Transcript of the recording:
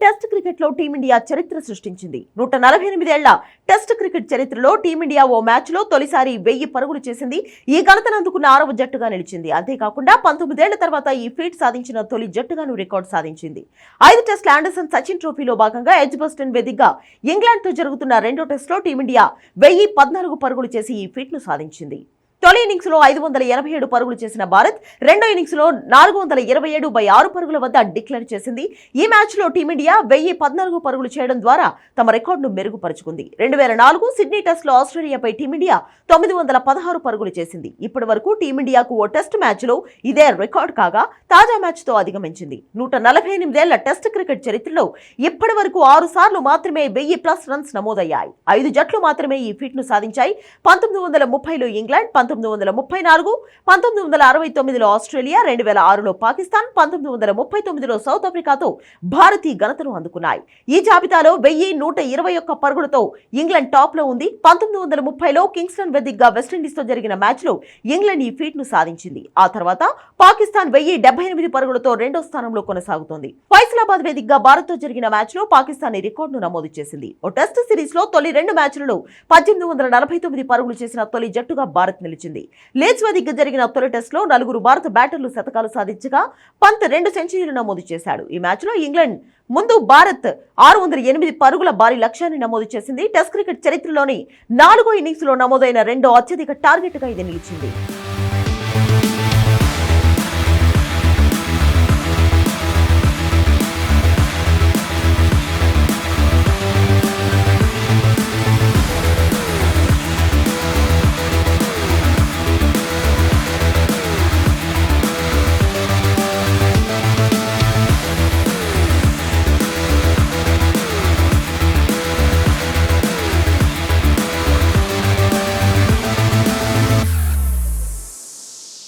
Test క్రికెట్లో team India చరిత్ర సృష్టించింది. నూట నలభై ఎనిమిదేళ్ళ టెస్ట్ క్రికెట్ చరిత్రలో టీమిండియా ఓ మ్యాచ్లో తొలిసారి వెయ్యి పరుగులు చేసింది. ఈ ఘనతను అందుకున్న ఆరవ జట్టుగా నిలిచింది. అంతేకాకుండా పంతొమ్మిదేళ్ళ తర్వాత ఈ ఫీట్ సాధించిన తొలి జట్టుగాను రికార్డు సాధించింది. ఐదు టెస్ట్ ఆండర్సన్ సచిన్ ట్రోఫీలో భాగంగా ఎడ్జ్బస్టన్ వేదికగా ఇంగ్లాండ్తో జరుగుతున్న రెండో టెస్ట్లో టీమిండియా వెయ్యి పద్నాలుగు పరుగులు చేసి ఈ ఫీట్ను సాధించింది. తొలి ఇన్నింగ్స్లో ఐదు వందల ఎనభై ఏడు పరుగులు చేసిన భారత్ రెండో ఇన్నింగ్స్లో నాలుగు వందల ఇరవై ఏడు బై ఆరు పరుగుల వద్ద డిక్లేర్ చేసింది. ఈ మ్యాచ్లో టీమిండియా వెయ్యి పద్నాలుగు పరుగులు చేయడం ద్వారా తమ రికార్డును మెరుగుపరుచుకుంది. రెండు వేల నాలుగు సిడ్నీ టెస్ట్లో ఆస్ట్రేలియాపై టీమిండియా తొమ్మిది వందల పదహారు పరుగులు చేసింది. ఇప్పటి వరకు టీమిండియాకు ఓ టెస్ట్ మ్యాచ్లో ఇదే రికార్డ్ కాగా తాజా మ్యాచ్తో అధిగమించింది. నూట నలభై ఎనిమిదేళ్ళ టెస్ట్ క్రికెట్ చరిత్రలో ఇప్పటి వరకు ఆరు సార్లు మాత్రమే వెయ్యి ప్లస్ రన్స్ నమోదయ్యాయి. ఐదు జట్లు మాత్రమే ఈ ఫీట్ను సాధించాయి. పంతొమ్మిది వందల ముప్పైలో ఇంగ్లాండ్ పంతొమ్మిది పంతొమ్మిది వందల ముప్పై నాలుగు పంతొమ్మిది వందల అరవై తొమ్మిదిలో ఆస్ట్రేలియా రెండు వేల ఆరులో పాకిస్తాన్ పంతొమ్మిది వందల ముప్పై తొమ్మిదిలో సౌత్ ఆఫ్రికాతో భారతీయ ఘనతను అందుకున్నాయి. ఈ జాబితాలో వెయ్యి నూట ఇరవై ఒక్క పరుగులతో ఇంగ్లాండ్ టాప్లో ఉంది. పంతొమ్మిది వందల ముప్పైలో కింగ్స్టన్ వెదిగ్గా వెస్టిండీస్తో జరిగిన మ్యాచ్లో ఇంగ్లాండ్ ఈ ఫీట్ను సాధించింది. ఆ తర్వాత పాకిస్తాన్ వెయ్యి డెబ్బై ఎనిమిది పరుగులతో రెండో స్థానంలో కొనసాగుతోంది. హైదరాబాద్ వేదికగా భారత్ జరిగిన మ్యాచ్లో పాకిస్తాన్ రికార్డును నమోదు చేసింది. ఓ టెస్ట్ సిరీస్లో తొలి రెండు మ్యాచ్లలో పద్దెనిమిది వందల నలభై తొమ్మిది పరుగులు చేసిన తొలి జట్టుగా భారత్ నిలిచింది. లేచ్ వేదికగా జరిగిన తొలి టెస్ట్లో నలుగురు భారత బ్యాటర్లు శతకాలు సాధించగా పంత్ రెండు సెంచరీలు నమోదు చేశాడు. ఈ మ్యాచ్లో ఇంగ్లాండ్ ముందు భారత్ ఆరు వందల ఎనిమిది పరుగుల భారీ లక్ష్యాన్ని నమోదు చేసింది. టెస్ట్ క్రికెట్ చరిత్రలోని నాలుగో ఇన్నింగ్స్లో నమోదైన రెండో అత్యధిక టార్గెట్గా ఇది నిలిచింది.